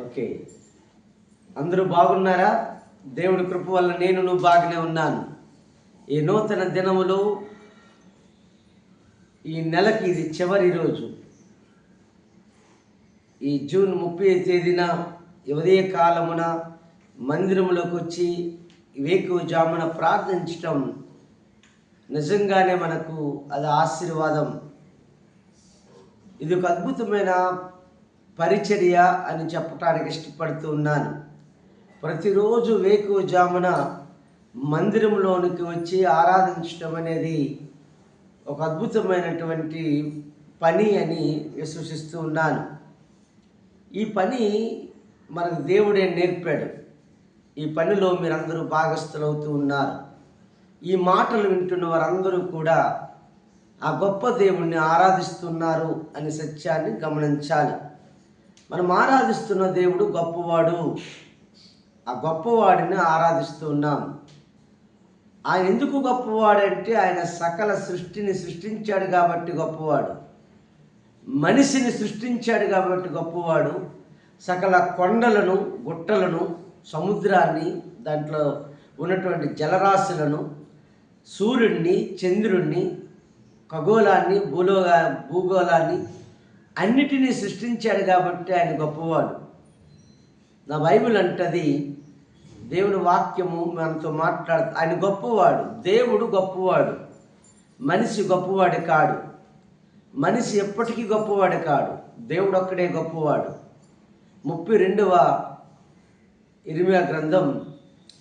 Okay. అందరూ బాగున్నారా? దేవుడి కృప వల్ల నేను నువ్వు బాగానే ఉన్నాను. ఈ నూతన దినములో ఈ నెలకి ఇది చివరి రోజు. ఈ జూన్ ముప్పై తేదీన ఉదయ కాలమున మందిరములోకి వచ్చి వేకువజామున ప్రార్థించటం నిజంగానే మనకు అది ఆశీర్వాదం. ఇది ఒక అద్భుతమైన పరిచర్య అని చెప్పటానికి ఇష్టపడుతూ ఉన్నాను. ప్రతిరోజు వేకువజామున మందిరంలోనికి వచ్చి ఆరాధించడం అనేది ఒక అద్భుతమైనటువంటి పని అని విశ్వసిస్తూ ఉన్నాను. ఈ పని మనకు దేవుడే నేర్పాడు. ఈ పనిలో మీరందరూ భాగస్థులవుతూ ఉన్నారు. ఈ మాటలు వింటున్న వారందరూ కూడా ఆ గొప్ప దేవుణ్ణి ఆరాధిస్తున్నారు అనే సత్యాన్ని గమనించాలి. మనం ఆరాధిస్తున్న దేవుడు గొప్పవాడు. ఆ గొప్పవాడిని ఆరాధిస్తూ ఉన్నాం. ఆయన ఎందుకు గొప్పవాడంటే ఆయన సకల సృష్టిని సృష్టించాడు కాబట్టి గొప్పవాడు. మనిషిని సృష్టించాడు కాబట్టి గొప్పవాడు. సకల కొండలను గుట్టలను సముద్రాన్ని దాంట్లో ఉన్నటువంటి జలరాశులను సూర్యుడిని చంద్రుణ్ణి ఖగోళాన్ని భూలోగా భూగోళాన్ని అన్నిటినీ సృష్టించాడు కాబట్టి ఆయన గొప్పవాడు. నా బైబిల్ అంటది దేవుని వాక్యము మనతో మాట్లాడు ఆయన గొప్పవాడు దేవుడు గొప్పవాడు మనిషి గొప్పవాడు కాడు మనిషి ఎప్పటికీ గొప్పవాడు కాడు దేవుడు ఒక్కడే గొప్పవాడు. ముప్పై రెండవ ఇరిమియా గ్రంథం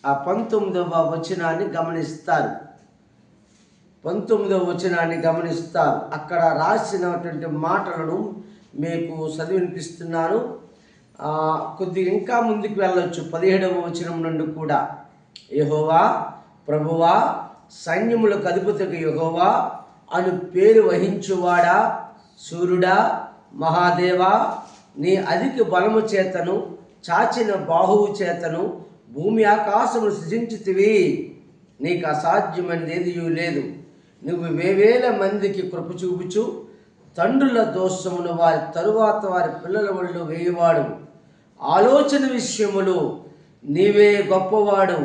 ఆ పంతొమ్మిదవ వచనాన్ని గమనిస్తారు. పంతొమ్మిదవ వచనాన్ని గమనిస్తారు. అక్కడ రాసినటువంటి మాటలను మీకు చదివినిపిస్తున్నాను. కొద్ది ఇంకా ముందుకు వెళ్ళొచ్చు. పదిహేడవ వచనం నుండి కూడా. యహోవా ప్రభువా సైన్యములకు అధిపతికి యహోవా అను పేరు వహించువాడా? సూర్యుడా మహాదేవా నీ అధిక బలము చేతను చాచిన బాహువు చేతను భూమి ఆకాశము సృజించితివి. నీకు అసాధ్యమైనది ఏది లేదు. నువ్వు వేవేల మందికి కృప చూపుచు తండ్రుల దోషమును వారి తరువాత వారి పిల్లల ఒళ్ళు వేయవాడు. ఆలోచన విషయములో నీవే గొప్పవాడు.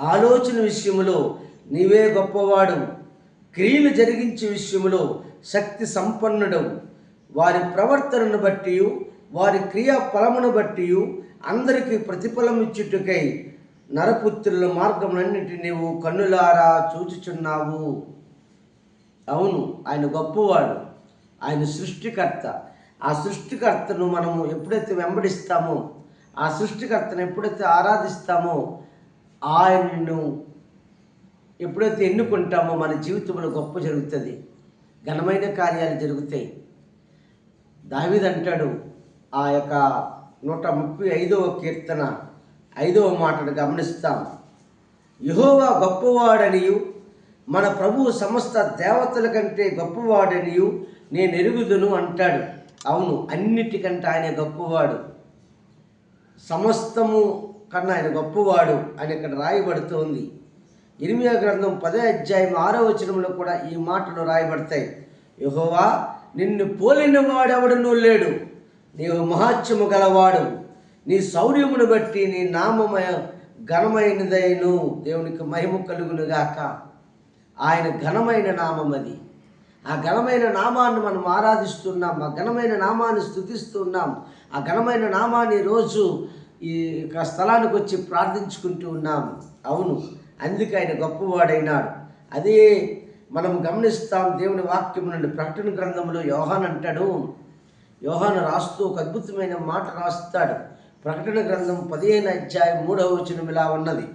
ఆలోచన విషయములో నీవే గొప్పవాడు. క్రియలు జరిగించే విషయములో శక్తి సంపన్నుడు. వారి ప్రవర్తనను బట్టి వారి క్రియా ఫలమును బట్టి అందరికీ ప్రతిఫలం ఇచ్చుటకై నరపుత్రుల మార్గములన్నిటి నీవు కన్నులారా చూచుచున్నావు. అవును ఆయన గొప్పవాడు ఆయన సృష్టికర్త. ఆ సృష్టికర్తను మనము ఎప్పుడైతే వెంబడిస్తామో ఆ సృష్టికర్తను ఎప్పుడైతే ఆరాధిస్తామో ఆయనను ఎప్పుడైతే ఎన్నుకుంటామో మన జీవితంలో గొప్ప జరుగుతుంది. ఘనమైన కార్యాలు జరుగుతాయి. దావీద్ అంటాడు ఆ యొక్క నూట ముప్పై ఐదవ కీర్తన ఐదవ మాటను గమనిస్తాం. యహోవా గొప్పవాడనియు మన ప్రభువు సమస్త దేవతల కంటే గొప్పవాడనియు నేను ఎరుగుదును అంటాడు. అవును అన్నిటికంటే ఆయన గొప్పవాడు. సమస్తము కన్నా ఆయన గొప్పవాడు అని ఇక్కడ రాయబడుతోంది. ఇరిమియా గ్రంథం పదే అధ్యాయం ఆరో వచనంలో కూడా ఈ మాటలు రాయబడతాయి. యహోవా నిన్ను పోలిన వాడెవడనూ లేడు. నీవు మహాత్యము గలవాడు. నీ శౌర్యమును బట్టి నీ నామమయ ఘనమైనదైను దేవునికి మహిమ కలుగునుగాక. ఆయన ఘనమైన నామం అది. ఆ ఘనమైన నామాన్ని మనం ఆరాధిస్తున్నాం ఆ ఘనమైన నామాన్ని స్థుతిస్తున్నాం ఆ ఘనమైన నామాన్ని రోజు ఈ యొక్క స్థలానికి వచ్చి ప్రార్థించుకుంటూ ఉన్నాం అవును అందుకే ఆయన గొప్పవాడైనాడు. అదే మనం గమనిస్తాం దేవుని వాక్యం నుండి ప్రకటన గ్రంథంలో యోహాన్ అంటాడు. యోహాను రాస్తూ ఒక అద్భుతమైన మాట రాస్తాడు. ప్రకటన గ్రంథం పదిహేను అధ్యాయం మూడవ వచనం ఇలా ఉన్నది.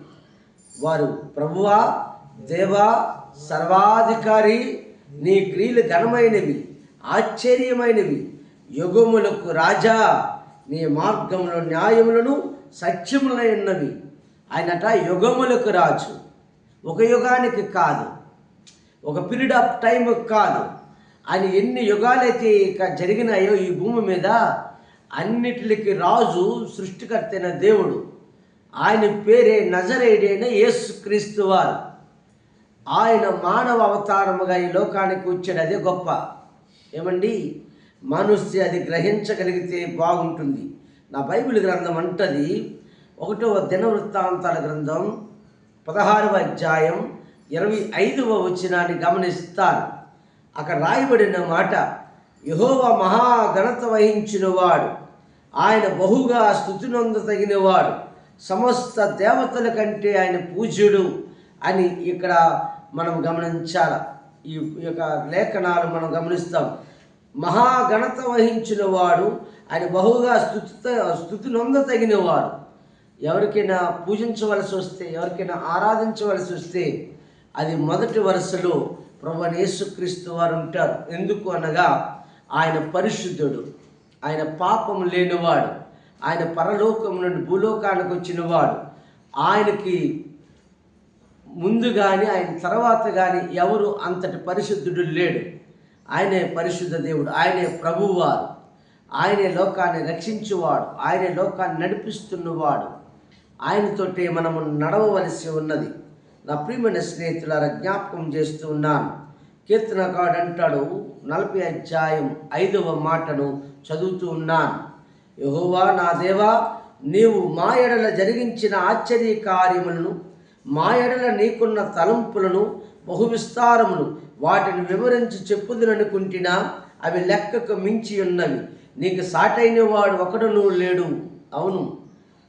వారు ప్రభువా దేవా సర్వాధికారి నీ క్రియలు ఘనమైనవి ఆశ్చర్యమైనవి. యుగములకు రాజా నీ మార్గములు న్యాయములను సత్యములైనవి ఆయనట యుగములకు రాజు. ఒక యుగానికి కాదు ఒక పీరియడ్ ఆఫ్ టైం కాదు. ఆయన ఎన్ని యుగాలైతే ఇక జరిగినాయో ఈ భూమి మీద అన్నిటికి రాజు సృష్టికర్తైన దేవుడు. ఆయన పేరే నజరేడైన యేసుక్రీస్తు వారు. ఆయన మానవ అవతారముగా ఈ లోకానికి వచ్చాడు అదే గొప్ప. ఏమండి? మనుష్య అది గ్రహించగలిగితే బాగుంటుంది. నా బైబిల్ గ్రంథం అంటది ఒకటవ దినవృత్తాంతాల గ్రంథం పదహారవ అధ్యాయం ఇరవై ఐదవ వచనాన్ని గమనిస్తారు. అక్కడ రాయబడిన మాట యహోవ మహాఘనత వహించినవాడు ఆయన బహుగా స్థుతినొందతగినవాడు సమస్త దేవతల కంటే ఆయన పూజ్యుడు అని ఇక్కడ మనం గమనించాల. ఈ యొక్క లేఖనాలు మనం గమనిస్తాం. మహాఘనత వహించిన వాడు ఆయన బహుగా స్థుతి స్థుతి నొందతగినవాడు ఎవరికైనా పూజించవలసి వస్తే ఎవరికైనా ఆరాధించవలసి వస్తే అది మొదటి వరుసలో ప్రభు యేసుక్రీస్తు వారు ఉంటారు. ఎందుకు అనగా ఆయన పరిశుద్ధుడు ఆయన పాపం లేనివాడు ఆయన పరలోకం నుండి భూలోకానికి వచ్చినవాడు. ఆయనకి ముందు కానీ ఆయన తర్వాత కానీ ఎవరు అంతటి పరిశుద్ధుడు లేడు. ఆయనే పరిశుద్ధ దేవుడు ఆయనే ప్రభువారు ఆయనే లోకాన్ని రక్షించువాడు ఆయనే లోకాన్ని నడిపిస్తున్నవాడు. ఆయనతోటే మనము నడవవలసి ఉన్నది. నా ప్రియమైన స్నేహితులారా జ్ఞాపకం చేస్తూ ఉన్నాను. కీర్తనకాడు అంటాడు నలభై అధ్యాయం ఐదవ మాటను చదువుతూ ఉన్నాను. యహోవా నా దేవా నీవు మా ఎడల జరిగించిన ఆశ్చర్య కార్యములను మా ఎడల నీకున్న తలంపులను బహువిస్తారమును వాటిని వివరించి చెప్పుదుననుకుంటున్నా అవి లెక్కకు మించి ఉన్నవి. నీకు సాటైన వాడు ఒకడును లేడు. అవును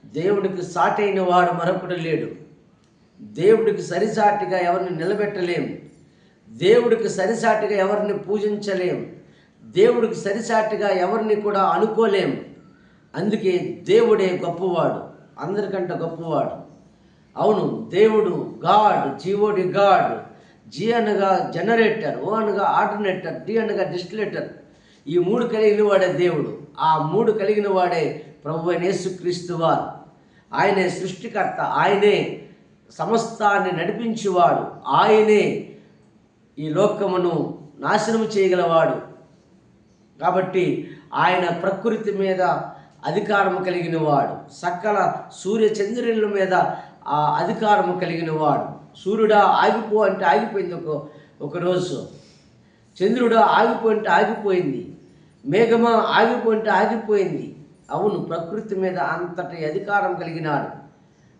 దేవుడికి సాటైన వాడు మరొకడు లేడు. దేవుడికి సరిసాటిగా ఎవరిని నిలబెట్టలేము దేవుడికి సరిసాటిగా ఎవరిని పూజించలేం. దేవుడికి సరిసాటిగా ఎవరిని కూడా అనుకోలేం. అందుకే దేవుడే గొప్పవాడు. అందరికంటే గొప్పవాడు. అవును దేవుడు గాడ్ జీవోడి గాడ్ జీ అనగా జనరేటర్ ఓ అనగా ఆల్టర్నేటర్ డి అనగా డిస్టిలేటర్. ఈ మూడు కలిగిన వాడే దేవుడు. ఆ మూడు కలిగిన వాడే ప్రభు యేసుక్రీస్తు వారు. ఆయనే సృష్టికర్త ఆయనే సమస్తాన్ని నడిపించేవాడు ఆయనే ఈ లోకమును నాశనం చేయగలవాడు. కాబట్టి ఆయన ప్రకృతి మీద అధికారం కలిగిన వాడు. సకల సూర్యచంద్రుల మీద ఆ అధికారము కలిగిన వాడు. సూర్యుడా ఆగిపో అంటే ఆగిపోయింది ఒక ఒకరోజు చంద్రుడా ఆగిపో అంటే ఆగిపోయింది. మేఘమా ఆగిపో అంటే ఆగిపోయింది. అవును ప్రకృతి మీద అంతటి అధికారం కలిగినాడు.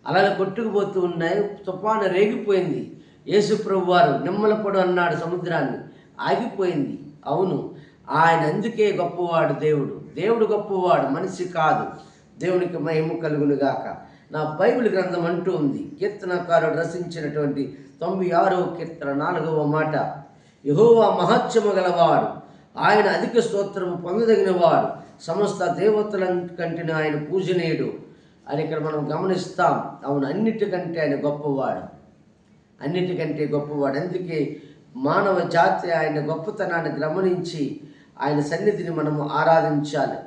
అలలు కొట్టుకుపోతూ ఉన్నాయి తుఫాను రేగిపోయింది. యేసుప్రభు వారు నిమ్మలపడు అన్నాడు సముద్రాన్ని ఆగిపోయింది. అవును ఆయన అందుకే గొప్పవాడు దేవుడు. దేవుడు గొప్పవాడు మనిషి కాదు. దేవునికి మహిమ కలుగునుగాక. గాక నా బైబిల్ గ్రంథం అంటూ ఉంది. కీర్తనకారుడు రచించినటువంటి తొంభై ఆరవ కీర్తన నాలుగవ మాట. యహోవా మహత్యము గలవాడు. ఆయన అధిక స్తోత్రము పొందదగినవాడు. సమస్త దేవతల కంటిన ఆయన పూజనీయుడు. అని ఇక్కడ మనం గమనిస్తాం. అవును అన్నిటికంటే ఆయన గొప్పవాడు. అన్నిటికంటే గొప్పవాడు. అందుకే మానవ జాతి ఆయన గొప్పతనాన్ని గమనించి ఆయన సన్నిధిని మనము ఆరాధించాలి.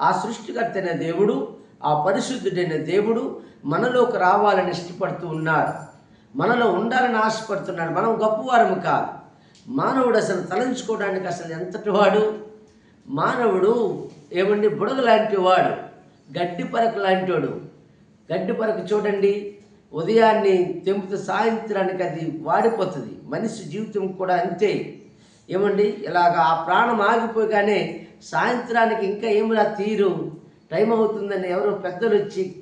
ఆ సృష్టికర్తైన దేవుడు. ఆ పరిశుద్ధుడైన దేవుడు మనలోకి రావాలని ఇష్టపడుతూ ఉన్నాడు మనలో ఉండాలని ఆశపడుతున్నాడు. మనం గొప్పవారము కాదు. మానవుడు అసలు తలంచుకోవడానికి అసలు ఎంతటి వాడు మానవుడు ఏమండి బుడగ లాంటి వాడు గడ్డి పరక లాంటివాడు గడ్డి పరక చూడండి ఉదయాన్ని తెంపుతూ సాయంత్రానికి అది వాడిపోతుంది. మనిషి జీవితం కూడా అంతే. ఏమండి ఇలాగ ఆ ప్రాణం ఆగిపోగానే సాయంత్రానికి ఇంకా ఏమిలా తీరు? టైం అవుతుందని ఎవరో పెద్దలు వచ్చి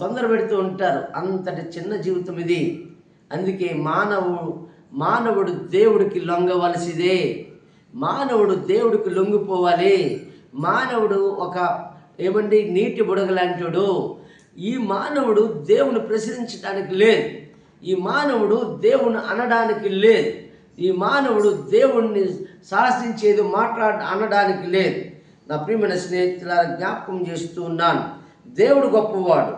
తొందర పెడుతూ ఉంటారు. అంతటి చిన్న జీవితం ఇది. అందుకే మానవుడు మానవుడు దేవుడికి లొంగవలసిదే. మానవుడు దేవుడికి లొంగిపోవాలి. మానవుడు ఒక ఏమండి నీటి బుడగలాంటివాడు ఈ మానవుడు దేవుని ప్రశ్నించడానికి లేదు. ఈ మానవుడు దేవుని అనడానికి లేదు. ఈ మానవుడు దేవుణ్ణి శాసించేది మాట్లాడ అనడానికి లేదు. నా ప్రియమైన స్నేహితులారా జ్ఞాపకం చేస్తూ ఉన్నాను. దేవుడు గొప్పవాడు.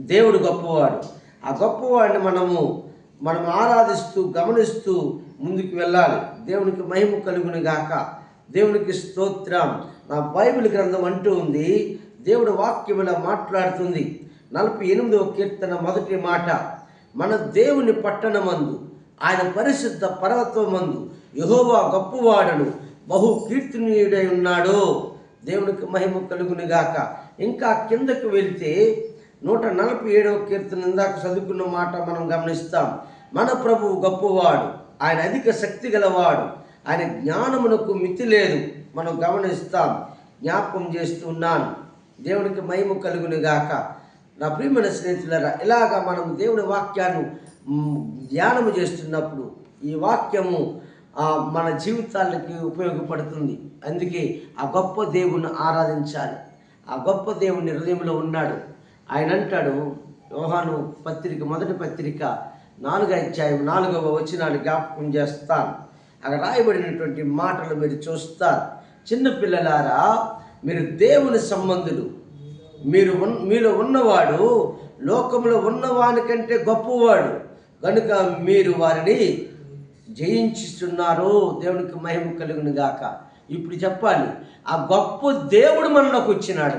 దేవుడు గొప్పవాడు. ఆ గొప్పవాడిని మనము మనం ఆరాధిస్తూ గమనిస్తూ ముందుకు వెళ్ళాలి. దేవునికి మహిమ కలుగును గాక. దేవునికి స్తోత్రం. నా బైబిల్ గ్రంథం అంటూ ఉంది. దేవుడు వాక్యం ఇలా మాట్లాడుతుంది. నలభై ఎనిమిదవ కీర్తన మొదటి మాట. మన దేవుని పట్టణమందు ఆయన పరిశుద్ధ పర్వతమందు యహోవా గొప్పవాడను. బహు కీర్తనీయుడై ఉన్నాడు. దేవునికి మహిమ కలుగునిగాక. ఇంకా కిందకు వెళ్తే నూట నలభై ఏడవ కీర్తన ఇందాక చదువుకున్న మాట మనం గమనిస్తాం. మన ప్రభువు గొప్పవాడు. ఆయన అధిక శక్తి గలవాడు. ఆయన జ్ఞానమునకు మితి లేదు. మనం గమనిస్తాం. జ్ఞాపకం చేస్తున్నాను దేవునికి మహిమ కలుగునిగాక. నా ప్రియమైన స్నేహితులరా ఇలాగా మనం దేవుడి వాక్యాన్ని ధ్యానము చేస్తున్నప్పుడు ఈ వాక్యము మన జీవితాలకి ఉపయోగపడుతుంది. అందుకే ఆ గొప్ప దేవుణ్ణి ఆరాధించాలి. ఆ గొప్ప దేవుని హృదయంలో ఉన్నాడు. ఆయన అంటాడు యోహాను పత్రిక మొదటి పత్రిక నాలుగో అధ్యాయం నాలుగవ వచనాన్ని జ్ఞాపకం చేస్తాను అక్కడ రాయబడినటువంటి మాటలు మీరు చూస్తారు చిన్నపిల్లలారా మీరు దేవుని సంబంధులు. మీరు ఉన్ మీలో ఉన్నవాడు లోకంలో ఉన్నవానికంటే గొప్పవాడు. కనుక మీరు వారిని జయించుతున్నారు దేవునికి మహిమ కలుగును గాక. ఇప్పుడు చెప్పాలి ఆ గొప్ప దేవుడు మనలోకి వచ్చినాడు.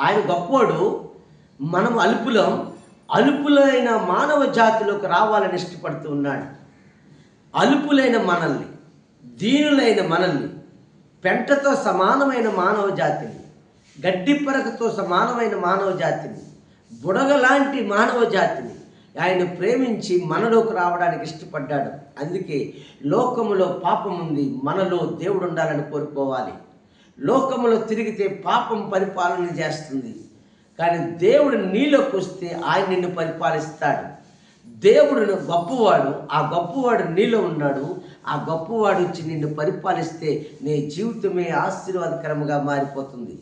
ఆయన గొప్పవాడు మనం అల్పులం అలుపులైన మానవ జాతిలోకి రావాలని ఇష్టపడుతూ ఉన్నాడు. అలుపులైన మనల్ని దీనులైన మనల్ని పెంటతో సమానమైన మానవ జాతిని గడ్డి పరకతో సమానమైన మానవ జాతిని బుడగలాంటి మానవ జాతిని ఆయన ప్రేమించి మనలోకి రావడానికి ఇష్టపడ్డాడు. అందుకే లోకములో పాపం ఉంది మనలో దేవుడు ఉండాలని కోరుకోవాలి. లోకములో తిరిగితే పాపం పరిపాలన చేస్తుంది. కానీ దేవుడు నీలోకి వస్తే ఆయన నిన్ను పరిపాలిస్తాడు. దేవుడు గొప్పవాడు ఆ గొప్పవాడు నీలో ఉన్నాడు. ఆ గొప్పవాడు వచ్చి నిన్ను పరిపాలిస్తే నీ జీవితమే ఆశీర్వాదకరంగా మారిపోతుంది.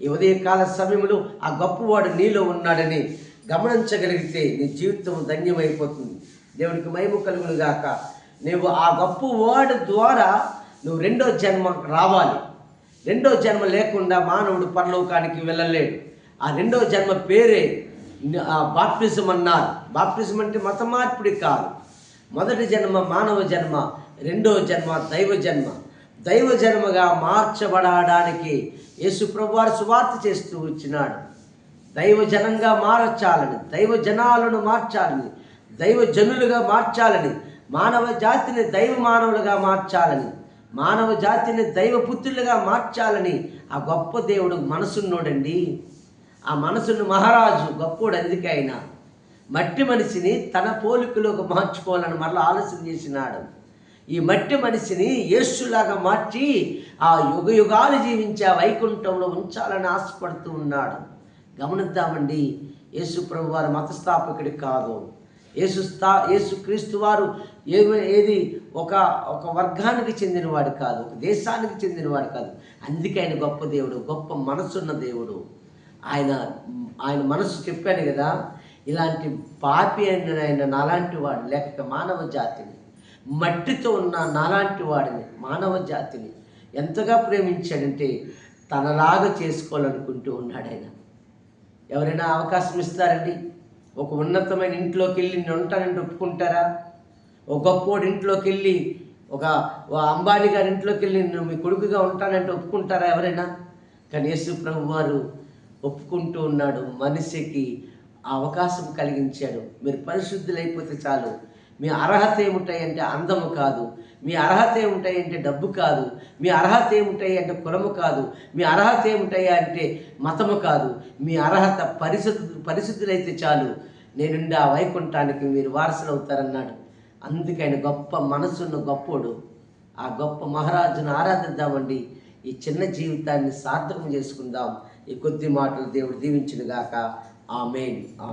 ఈ ఉదయకాల సమయంలో ఆ గొప్పవాడు నీలో ఉన్నాడని గమనించగలిగితే నీ జీవితం ధన్యమైపోతుంది. దేవుడికి మహిమ కలుగును గాక నువ్వు ఆ గొప్పవాడు ద్వారా నువ్వు రెండో జన్మ రావాలి. రెండో జన్మ లేకుండా మానవుడు పరలోకానికి వెళ్ళలేడు. ఆ రెండో జన్మ పేరే బాప్టిజం అన్నారు. బాప్టిజం అంటే మత మార్పిడి కాదు. మొదటి జన్మ మానవ జన్మ రెండో జన్మ దైవ జన్మ. దైవ జన్మగా మార్చబడడానికి యేసు ప్రభువారు సువార్త చేస్తూ వచ్చినాడు. దైవ జనంగా మార్చాలని దైవ జనాలను మార్చాలని దైవ జనులుగా మార్చాలని మానవ జాతిని దైవ మానవులుగా మార్చాలని మానవ జాతిని దైవ పుత్రులుగా మార్చాలని ఆ గొప్ప దేవుడు మనసున్నోడండి. ఆ మనసును మహారాజు గొప్పోడు అందుకే ఆయన. మట్టి మనిషిని తన పోలికలోకి మార్చుకోవాలని మరలా ఆలోచన చేసినాడు. ఈ మట్టి మనిషిని యేసులాగా మార్చి ఆ యుగ యుగాలు జీవించే ఆ వైకుంఠంలో ఉంచాలని ఆశపడుతూ ఉన్నాడు. గమనిద్దామండి. యేసు ప్రభు వారు మతస్థాపకుడి కాదు. యేసు స్థా యేసు క్రీస్తు వారు ఏ ఏది ఒక ఒక వర్గానికి చెందినవాడు కాదు ఒక దేశానికి చెందినవాడు కాదు. అందుకే ఆయన గొప్ప దేవుడు గొప్ప మనసున్న దేవుడు. ఆయన ఆయన మనసు చెప్పాను కదా ఇలాంటి పాపి అయిన ఆయన నాలాంటి వాడు లేక మానవ జాతిని మట్టితో ఉన్న నాలాంటి వాడిని మానవ జాతిని ఎంతగా ప్రేమించాడంటే తనలాగా చేసుకోవాలనుకుంటూ ఉన్నాడు ఆయన. ఎవరైనా అవకాశం ఇస్తారండి? ఒక ఉన్నతమైన ఇంట్లోకి వెళ్ళి నేను ఉంటానంటే ఒప్పుకుంటారా? ఒక గొప్పోడి ఇంట్లోకి వెళ్ళి ఒక అంబానీ గారి ఇంట్లోకి వెళ్ళి నేను మీ కొడుకుగా ఉంటానంటే ఒప్పుకుంటారా ఎవరైనా? కానీ యేసు ప్రభు వారు ఒప్పుకుంటూ ఉన్నాడు. మనిషికి అవకాశం కలిగించాడు. మీరు పరిశుద్ధులైపోతే చాలు. మీ అర్హత ఏముంటాయంటే అందము కాదు. మీ అర్హత ఏముంటాయంటే డబ్బు కాదు. మీ అర్హత ఏముంటాయి అంటే కులము కాదు. మీ అర్హత ఏముంటాయి అంటే మతము కాదు. మీ అర్హత పరిశుద్ధి పరిశుద్ధులైతే చాలు. నేనుండి ఆ వైకుంఠానికి మీరు వారసులు అవుతారన్నాడు. అందుకని గొప్ప మనసున్న గొప్పోడు. ఆ గొప్ప మహారాజును ఆరాధిద్దామండి. ఈ చిన్న జీవితాన్ని సార్థకం చేసుకుందాం. ఈ కొద్ది మాటలు దేవుడు దీవించినగాక. ఆమెన్.